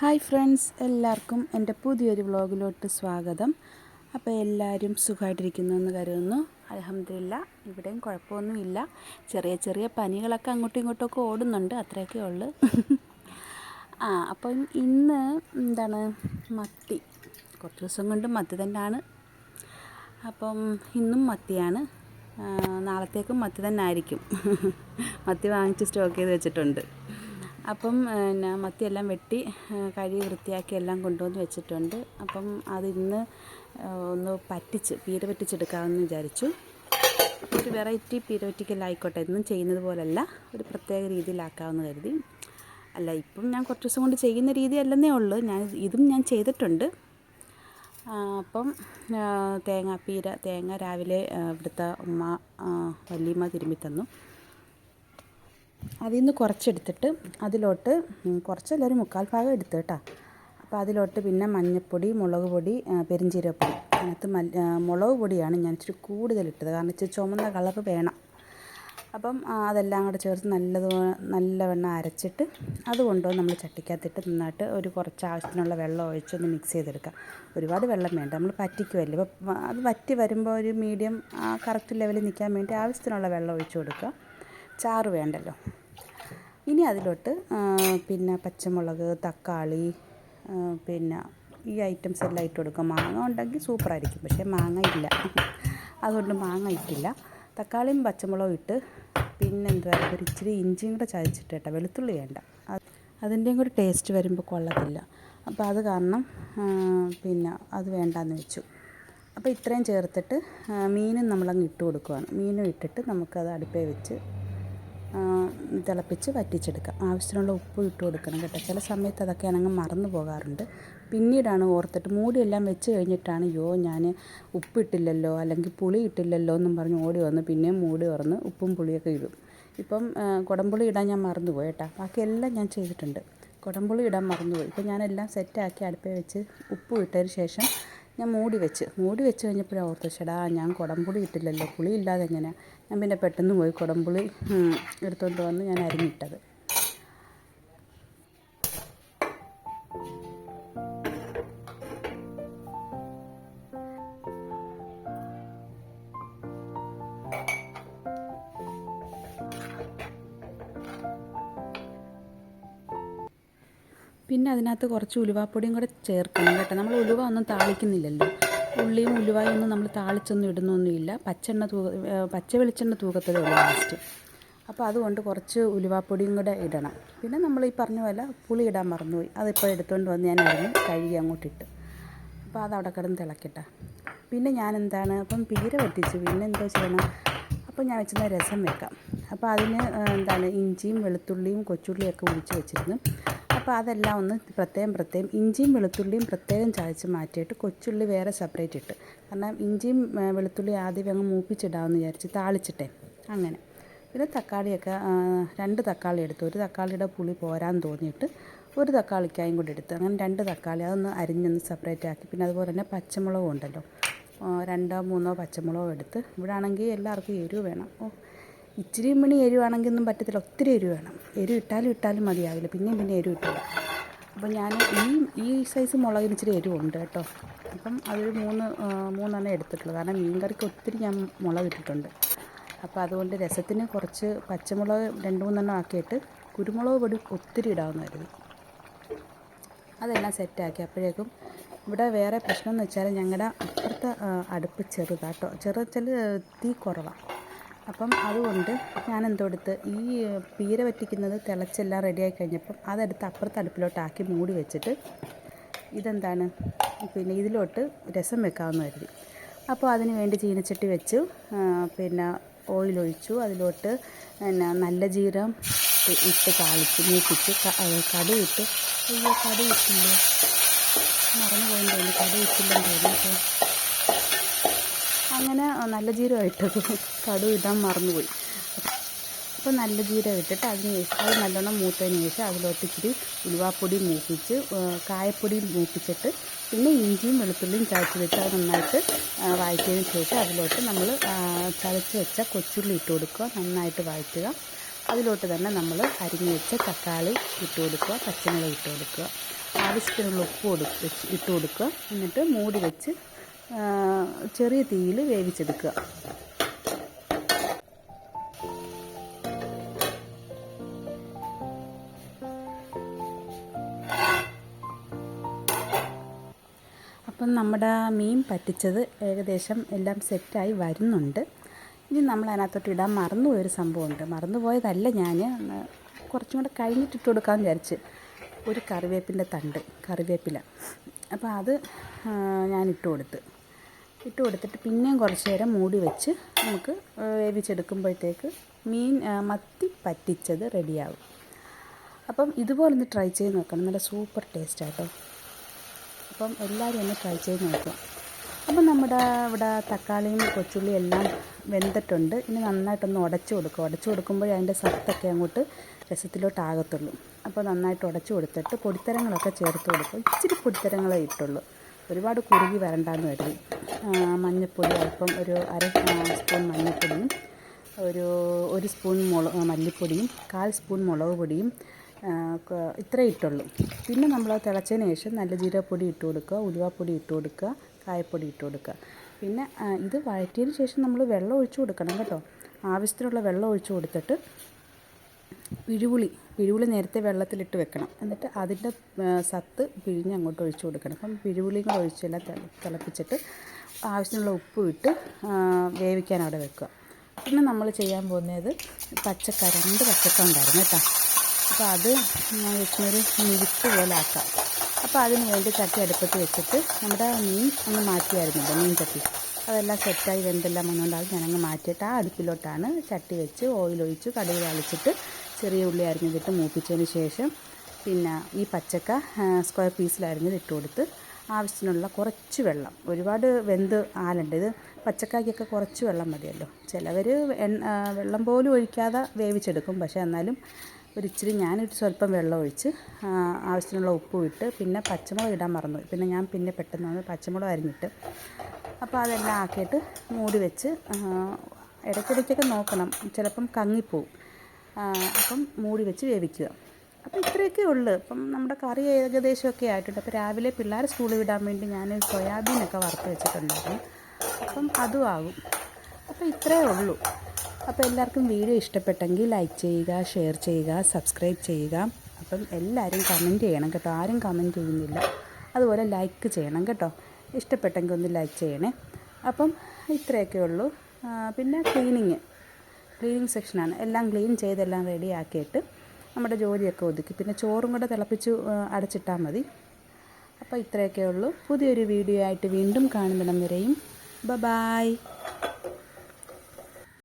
Hi friends എല്ലാവർക്കും എന്റെ പുതിയൊരു വ്ളോഗിലോട്ട് സ്വാഗതം. അപ്പോൾ എല്ലാവരും സുഖമായിട്ടിരിക്കുന്നു എന്ന് കരുതുന്നു. അലഹമില്ല ഇവിടെയും കുഴപ്പമൊന്നുമില്ല. ചെറിയ ചെറിയ പനികളൊക്കെ അങ്ങോട്ടും ഇങ്ങോട്ടുമൊക്കെ ഓടുന്നുണ്ട് അത്രയൊക്കെ ഉള്ളു. ആ അപ്പം ഇന്ന് എന്താണ്? മത്തി. കുറച്ച് ദിവസം കൊണ്ട് മത്തി തന്നെയാണ്. അപ്പം ഇന്നും മത്തിയാണ്. നാളത്തേക്കും മത്തി തന്നെ ആയിരിക്കും മത്തി വാങ്ങിച്ച് സ്റ്റോക്ക് ചെയ്ത് വെച്ചിട്ടുണ്ട്. അപ്പം പിന്നെ മത്തിയെല്ലാം വെട്ടി കഴുകി വൃത്തിയാക്കി എല്ലാം കൊണ്ടുവന്ന് വെച്ചിട്ടുണ്ട്. അപ്പം അതിന്ന് ഒന്ന് പറ്റിച്ച് പീര പറ്റിച്ചെടുക്കാമെന്ന് വിചാരിച്ചു. ഒരു വെറൈറ്റി പീര പറ്റിക്കലായിക്കോട്ടെ. എന്നും ചെയ്യുന്നത് പോലല്ല. ഒരു പ്രത്യേക രീതിയിലാക്കാമെന്ന് കരുതി. അല്ല ഇപ്പം ഞാൻ കുറച്ച് ദിവസം കൊണ്ട് ചെയ്യുന്ന രീതി അല്ലെന്നേ ഉള്ളൂ. ഞാൻ ഇതും ഞാൻ ചെയ്തിട്ടുണ്ട്. അപ്പം തേങ്ങാപ്പീര തേങ്ങ രാവിലെ ഇവിടുത്തെ ഉമ്മ വല്യമ്മ തിരുമ്മി തന്നു അതിൽ നിന്ന് കുറച്ചെടുത്തിട്ട് അതിലോട്ട് കുറച്ചല്ലൊരു മുക്കാൽ ഭാഗം എടുത്ത് കേട്ടോ. അപ്പോൾ അതിലോട്ട് പിന്നെ മഞ്ഞൾപ്പൊടി മുളക് പൊടി ആ, പെരുംജീരകപ്പൊടി അതിനകത്ത് മല്ല മുളക് പൊടിയാണ് ഞാൻ ഇച്ചിരി കൂടുതലിട്ടത്. കാരണം ഇച്ചിരി ചുമന്ന കളർ വേണം. അപ്പം അതെല്ലാം കൂടെ ചേർത്ത് നല്ലത് നല്ലവണ്ണം അരച്ചിട്ട് അത് കൊണ്ടുപോയി നമ്മൾ ചട്ടിക്കകത്തിട്ട് നന്നായിട്ട് ഒരു കുറച്ച് ആവശ്യത്തിനുള്ള വെള്ളം ഒഴിച്ചൊന്ന് മിക്സ് ചെയ്തെടുക്കുക. ഒരുപാട് വെള്ളം വേണ്ട. നമ്മൾ പറ്റിക്കുമല്ലേ അപ്പോൾ അത് വറ്റി വരുമ്പോൾ ഒരു മീഡിയം കറക്റ്റ് ലെവലിൽ നിൽക്കാൻ വേണ്ടി ആവശ്യത്തിനുള്ള വെള്ളം ഒഴിച്ചു കൊടുക്കുക. ചാറ് വേണ്ടല്ലോ. ഇനി അതിലോട്ട് പിന്നെ പച്ചമുളക് തക്കാളി പിന്നെ ഈ ഐറ്റംസ് എല്ലാം ഇട്ട് കൊടുക്കുക. മാങ്ങ ഉണ്ടെങ്കിൽ സൂപ്പറായിരിക്കും പക്ഷേ മാങ്ങ ഇല്ല. അതുകൊണ്ട് മാങ്ങ ഇട്ടില്ല. തക്കാളിയും പച്ചമുളകും ഇട്ട് പിന്നെ എന്താ ഒരു ഇച്ചിരി ഇഞ്ചിയും കൂടെ ചതച്ചിട്ട് കേട്ടോ വെളുത്തുള്ളി വേണ്ട. അത് അതിന്റെയും കൂടി ടേസ്റ്റ് വരുമ്പോൾ കൊള്ളത്തില്ല. അപ്പോൾ അത് കാരണം പിന്നെ അത് വേണ്ടാന്ന് വെച്ചു. അപ്പോൾ ഇത്രയും ചേർത്തിട്ട് മീനും നമ്മളങ്ങ് ഇട്ട് കൊടുക്കുകയാണ് മീനും ഇട്ടിട്ട് നമുക്കത് അടുപ്പേ വെച്ച് തിളപ്പിച്ച് വറ്റിച്ചെടുക്കാം ആവശ്യത്തിനുള്ള ഉപ്പ് ഇട്ട് കൊടുക്കണം കേട്ടോ. ചില സമയത്ത് അതൊക്കെ അങ്ങ് മറന്നു പോകാറുണ്ട്. പിന്നീടാണ് ഓർത്തിട്ട് മൂടിയെല്ലാം വെച്ച് കഴിഞ്ഞിട്ടാണ് യോ ഞാൻ ഉപ്പിട്ടില്ലല്ലോ അല്ലെങ്കിൽ പുളി ഇട്ടില്ലല്ലോ എന്നും പറഞ്ഞ് ഓടി വന്ന് പിന്നെയും മൂടി തുറന്ന് ഉപ്പും പുളിയൊക്കെ ഇടും. ഇപ്പം കുടംപുളി ഇടാൻ ഞാൻ മറന്നുപോയി കേട്ടോ. ബാക്കിയെല്ലാം ഞാൻ ചെയ്തിട്ടുണ്ട്. കുടംപുളി ഇടാൻ മറന്നുപോയി. ഇപ്പം ഞാനെല്ലാം സെറ്റാക്കി അടുപ്പിൽ വെച്ച് ഉപ്പ് ഇട്ടതിന് ശേഷം ഞാൻ മൂടി വെച്ച് മൂടി വെച്ച് കഴിഞ്ഞപ്പോഴാണ് ഓർത്ത് ചേടാ ഞാൻ കുടംപുളി ഇട്ടില്ലല്ലോ പുളി ഇല്ലാതെ എങ്ങനെ ഞാൻ പിന്നെ പെട്ടെന്ന് പോയി കുടംപുളി എടുത്തുകൊണ്ട് വന്ന് ഞാൻ അരിഞ്ഞിട്ടത്. പിന്നെ അതിനകത്ത് കുറച്ച് ഉലുവാപ്പൊടിയും കൂടെ ചേർക്കണം കേട്ടോ. നമ്മൾ ഉലുവ ഒന്നും താളിക്കുന്നില്ലല്ലോ. ഉള്ളിയും ഉലുവായും ഒന്നും നമ്മൾ താളിച്ചൊന്നും ഇടുന്നൊന്നുമില്ല. പച്ചെണ്ണ തൂക പച്ച വെളിച്ചെണ്ണ തൂക്കത്തതേ ഉള്ളൂ ലാസ്റ്റ് അപ്പോൾ അതുകൊണ്ട് കുറച്ച് ഉലുവാപ്പൊടിയും കൂടെ ഇടണം. പിന്നെ നമ്മൾ ഈ പറഞ്ഞ പോലെ പുളി ഇടാൻ മറന്നുപോയി. അതിപ്പോൾ എടുത്തുകൊണ്ട് വന്ന് ഞാൻ അരിഞ്ഞ് കഴുകി അങ്ങോട്ടിട്ട് അപ്പോൾ അത് അവിടെ കിടന്ന് തിളക്കട്ടെ. പിന്നെ ഞാൻ എന്താണ് അപ്പം പീര പറ്റിച്ചു പിന്നെ എന്തോ ചെയ്യണം? അപ്പോൾ ഞാൻ വെച്ചിരുന്ന രസം വെക്കാം. അപ്പോൾ അതിന് എന്താണ് ഇഞ്ചിയും വെളുത്തുള്ളിയും കൊച്ചുള്ളിയൊക്കെ ഒഴിച്ച് വെച്ചിരുന്നു. അപ്പോൾ അതെല്ലാം ഒന്ന് പ്രത്യേകം പ്രത്യേകം ഇഞ്ചിയും വെളുത്തുള്ളിയും പ്രത്യേകം ചതച്ച് മാറ്റിയിട്ട് കൊച്ചുള്ളി വേറെ സെപ്പറേറ്റ് ഇട്ട്. കാരണം ഇഞ്ചിയും വെളുത്തുള്ളിയും ആദ്യം അങ്ങ് മൂപ്പിച്ചിടാമെന്ന് വിചാരിച്ച് താളിച്ചിട്ടേ. അങ്ങനെ. പിന്നെ തക്കാളിയൊക്കെ രണ്ട് തക്കാളി എടുത്തു. ഒരു തക്കാളിയുടെ പുളി പോരാൻ തോന്നിയിട്ട് ഒരു തക്കാളിക്കായും കൂടി എടുത്ത്. അങ്ങനെ രണ്ട് തക്കാളി അതൊന്ന് അരിഞ്ഞൊന്ന് സെപ്പറേറ്റ് ആക്കി. പിന്നെ അതുപോലെ തന്നെ പച്ചമുളകും ഉണ്ടല്ലോ. രണ്ടോ മൂന്നോ പച്ചമുളകോ എടുത്ത്. ഇവിടെ ആണെങ്കിൽ എല്ലാവർക്കും എരിവ് വേണം. ഓ ഇച്ചിരി മണി എരിവാണെങ്കിൽ ഒന്നും പറ്റത്തില്ല. ഒത്തിരി എരിവ് വേണം. എരിവ് ഇട്ടാലും ഇട്ടാലും മതിയാവില്ല. പിന്നെയും പിന്നെ എരിവ് ഇട്ടില്ല. അപ്പോൾ ഞാൻ ഈ ഈ സൈസ് മുളകിന് ഇച്ചിരി എരിവുണ്ട് കേട്ടോ. അപ്പം അതൊരു മൂന്ന് മൂന്നെണ്ണം എടുത്തിട്ടുള്ളത് കാരണം മീൻകറിക്ക് ഒത്തിരി ഞാൻ മുളക് ഇട്ടിട്ടുണ്ട്. അപ്പോൾ അതുകൊണ്ട് രസത്തിന് കുറച്ച് പച്ചമുളക് രണ്ട് മൂന്നെണ്ണം ആക്കിയിട്ട് കുരുമുളക് പൊടി ഒത്തിരി ഇടാവുന്നതായിരുന്നു അതെല്ലാം സെറ്റാക്കി അപ്പോഴേക്കും ഇവിടെ വേറെ പ്രശ്നം എന്ന് വെച്ചാൽ ഞങ്ങളുടെ അപ്പുറത്തെ അടുപ്പ് ചെറുതാട്ടോ ചെറുവെച്ചാൽ തീ കുറവാണ് അപ്പം അതുകൊണ്ട് ഞാൻ എന്തെടുത്ത് ഈ പീര വറ്റിക്കുന്നത് തിളച്ചെല്ലാം റെഡിയായി കഴിഞ്ഞപ്പം അതെടുത്ത് അപ്പുറത്ത് അടുപ്പിലോട്ടാക്കി മൂടി വെച്ചിട്ട് ഇതെന്താണ്? പിന്നെ ഇതിലോട്ട് രസം വെക്കാമെന്ന് കരുതി. അപ്പോൾ അതിന് വേണ്ടി ചീനച്ചട്ടി വെച്ചു. പിന്നെ ഓയിൽ ഒഴിച്ചു. അതിലോട്ട് പിന്നെ നല്ല ജീരം ഇട്ട് താളിച്ച് നീട്ടിച്ച് കടുക് അയ്യോ കടുക് മറന്നു പോയിട്ടുണ്ട് കടുക് അങ്ങനെ നല്ല ജീരകം ഇട്ടത് കടു ഇടാൻ മറന്നുപോയി. അപ്പോൾ നല്ല ജീരകം ഇട്ടിട്ട് അതിന് ശേഷം അത് നല്ലോണം മൂത്തതിന് ശേഷം അതിലോട്ട് ഇച്ചിരി ഉലുവാപ്പൊടി മൂപ്പിച്ച് കായപ്പൊടി മൂപ്പിച്ചിട്ട് പിന്നെ ഇഞ്ചിയും വെളുത്തുള്ളിയും ചതച്ച് വെച്ച് അത് നന്നായിട്ട് വായിച്ചതിന് ശേഷം അതിലോട്ട് നമ്മൾ ചതച്ച് വെച്ച കൊച്ചുള്ളി ഇട്ട് കൊടുക്കുക. നന്നായിട്ട് വായിക്കുക അതിലോട്ട് തന്നെ നമ്മൾ അരിഞ്ഞ് വെച്ച തക്കാളി ഇട്ട് കൊടുക്കുക പച്ചമുളക് ഇട്ട് കൊടുക്കുക. ആവശ്യത്തിനുള്ള ഉപ്പ് കൊടുത്ത് ഇട്ട് കൊടുക്കുക. എന്നിട്ട് മൂടി വെച്ച് ചെറിയ തീയിൽ വേവിച്ചെടുക്കുക. അപ്പം നമ്മുടെ മീൻ പറ്റിച്ചത് ഏകദേശം എല്ലാം സെറ്റായി വരുന്നുണ്ട്. ഇനി നമ്മൾ അതിനകത്തോട്ട് ഇടാൻ മറന്നുപോയൊരു സംഭവമുണ്ട്. മറന്നുപോയതല്ല ഞാൻ. കുറച്ചും കൂടെ കഴിഞ്ഞിട്ട് ഇട്ട് കൊടുക്കാമെന്ന് വിചാരിച്ച് ഒരു കറിവേപ്പിന്റെ തണ്ട് കറിവേപ്പില. അപ്പോൾ അത് ഞാൻ ഇട്ട് കൊടുത്ത്. ഇട്ട് കൊടുത്തിട്ട് പിന്നെയും കുറച്ച് നേരം മൂടി വെച്ച് നമുക്ക് വേവിച്ചെടുക്കുമ്പോഴത്തേക്ക് മീൻ മത്തി പറ്റിച്ചത് റെഡിയാകും അപ്പം ഇതുപോലെ ഒന്ന് ട്രൈ ചെയ്ത് നോക്കണം. നല്ല സൂപ്പർ ടേസ്റ്റ് ആട്ടോ അപ്പം എല്ലാവരും ഒന്ന് ട്രൈ ചെയ്ത് നോക്കുക. അപ്പം നമ്മുടെ ഇവിടെ തക്കാളിയും കൊച്ചുള്ളിയും എല്ലാം വെന്തിട്ടുണ്ട്. ഇനി നന്നായിട്ടൊന്ന് ഉടച്ചു കൊടുക്കുക. ഉടച്ചു കൊടുക്കുമ്പോൾ അതിന്റെ സത്തൊക്കെ അങ്ങോട്ട് രസത്തിലോട്ട് ആകത്തുള്ളൂ. അപ്പോൾ നന്നായിട്ട് ഉടച്ചു കൊടുത്തിട്ട് പൊടിത്തരങ്ങളൊക്കെ ചേർത്ത് കൊടുക്കുക. ഇച്ചിരി പൊടിത്തരങ്ങളെ ഇട്ടുള്ളൂ. ഒരുപാട് കുറുകി വരണ്ടാന്ന് കരുതി. മഞ്ഞൾപ്പൊടി അല്പം ഒരു അര സ്പൂൺ മഞ്ഞൾപ്പൊടിയും ഒരു ഒരു സ്പൂൺ മുളക് മല്ലിപ്പൊടിയും കാൽ സ്പൂൺ മുളക് പൊടിയും ഇത്രേ ഇട്ടുള്ളൂ. പിന്നെ നമ്മൾ തിളച്ചതിന് ശേഷം നല്ല ജീരകപ്പൊടി ഇട്ട് കൊടുക്കുക ഉലുവാപ്പൊടി ഇട്ട് കൊടുക്കുക കായപ്പൊടി ഇട്ട് കൊടുക്കുക. പിന്നെ ഇത് വഴറ്റിയതിന് ശേഷം നമ്മൾ വെള്ളം ഒഴിച്ചു കൊടുക്കണം കേട്ടോ. ആവശ്യത്തിനുള്ള വെള്ളം ഒഴിച്ചു കൊടുത്തിട്ട് പിഴുപുളി പിഴുപുളി നേരത്തെ വെള്ളത്തിലിട്ട് വെക്കണം. എന്നിട്ട് അതിന്റെ സത്ത് പിഴിഞ്ഞ് അങ്ങോട്ട് ഒഴിച്ചു കൊടുക്കണം. അപ്പം പിഴുപുളിയും കൂടെ ഒഴിച്ചെല്ലാം തിള- തിളപ്പിച്ചിട്ട് ആവശ്യത്തിനുള്ള ഉപ്പ് ഇട്ട് വേവിക്കാൻ അവിടെ വെക്കുക. പിന്നെ നമ്മൾ ചെയ്യാൻ പോകുന്നത് പച്ചക്ക രണ്ട് പച്ചക്ക ഉണ്ടായിരുന്നു കേട്ടോ. അപ്പോൾ അത് ഞാൻ വെക്കുന്നൊരു മിഴുക്ക് പോലെ ആക്കാം. അപ്പോൾ അതിന് വേണ്ടി ചട്ടി അടുപ്പത്ത് വെച്ചിട്ട് നമ്മുടെ മീൻ ഒന്ന് മാറ്റിയായിരുന്നല്ലോ മീൻ ചട്ടി. അതെല്ലാം സെറ്റായി വെന്തെല്ലാം വന്നുകൊണ്ട് അത് ഞാനങ്ങ് മാറ്റിയിട്ട് ആ അടുപ്പിലോട്ടാണ് ചട്ടി വെച്ച് ഓയിൽ ഒഴിച്ച് കടുക് താളിച്ചിട്ട് ചെറിയ ഉള്ളി അരിഞ്ഞതിട്ട് മൂപ്പിച്ചതിന് ശേഷം പിന്നെ ഈ പച്ചക്ക സ്ക്വയർ പീസിലരിഞ്ഞത് ഇട്ട് കൊടുത്ത് ആവശ്യത്തിനുള്ള കുറച്ച് വെള്ളം. ഒരുപാട് വെന്ത് ആലുണ്ട്. ഇത് പച്ചക്കായ്ക്കൊക്കെ കുറച്ച് വെള്ളം മതിയല്ലോ. ചിലവർ വെള്ളം പോലും ഒഴിക്കാതെ വേവിച്ചെടുക്കും. പക്ഷേ എന്നാലും ഒരിച്ചിരി ഞാനൊരു സ്വല്പം വെള്ളം ഒഴിച്ച് ആവശ്യത്തിനുള്ള ഉപ്പും ഇട്ട് പിന്നെ പച്ചമുളക് ഇടാൻ മറന്നു. പിന്നെ ഞാൻ പിന്നെ പെട്ടെന്ന് പച്ചമുളക് അരിഞ്ഞിട്ട് അപ്പോൾ അതെല്ലാം ആക്കിയിട്ട് മൂടി വെച്ച് ഇടയ്ക്കിടയ്ക്കൊക്കെ നോക്കണം. ചിലപ്പം കങ്ങിപ്പോവും. അപ്പം മൂടി വെച്ച് വേവിക്കുക. അപ്പോൾ ഇത്രയൊക്കെ ഉള്ളു. അപ്പം നമ്മുടെ കറി ഏകദേശമൊക്കെ ആയിട്ടുണ്ട്. അപ്പോൾ രാവിലെ പിള്ളേരെ സ്കൂളിൽ വിടാൻ വേണ്ടി ഞാൻ സോയാബീനൊക്കെ വറുത്ത് വെച്ചിട്ടുണ്ടായിരുന്നു. അപ്പം അതും ആകും. അപ്പോൾ ഇത്രയേ ഉള്ളൂ. അപ്പോൾ എല്ലാവർക്കും വീഡിയോ ഇഷ്ടപ്പെട്ടെങ്കിൽ ലൈക്ക് ചെയ്യുക ഷെയർ ചെയ്യുക സബ്സ്ക്രൈബ് ചെയ്യുക. അപ്പം എല്ലാവരും കമന്റ് ചെയ്യണം കേട്ടോ. ആരും കമന്റ് ചെയ്യുന്നില്ല. അതുപോലെ ലൈക്ക് ചെയ്യണം കേട്ടോ. ഇഷ്ടപ്പെട്ടെങ്കിൽ ഒന്ന് ലൈക്ക് ചെയ്യണേ. അപ്പം ഇത്രയൊക്കെ ഉള്ളൂ. പിന്നെ ക്ലീനിങ് ക്ലീനിങ് സെക്ഷനാണ് എല്ലാം ക്ലീൻ ചെയ്തെല്ലാം റെഡിയാക്കിയിട്ട് നമ്മുടെ ജോലിയൊക്കെ ഒതുക്കി. പിന്നെ ചോറും കൂടെ തിളപ്പിച്ച് അടച്ചിട്ടാൽ മതി. അപ്പോൾ ഇത്രയൊക്കെ ഉള്ളൂ. പുതിയൊരു വീഡിയോ ആയിട്ട് വീണ്ടും കാണുന്നിടം വരെയും. ബ ബായ്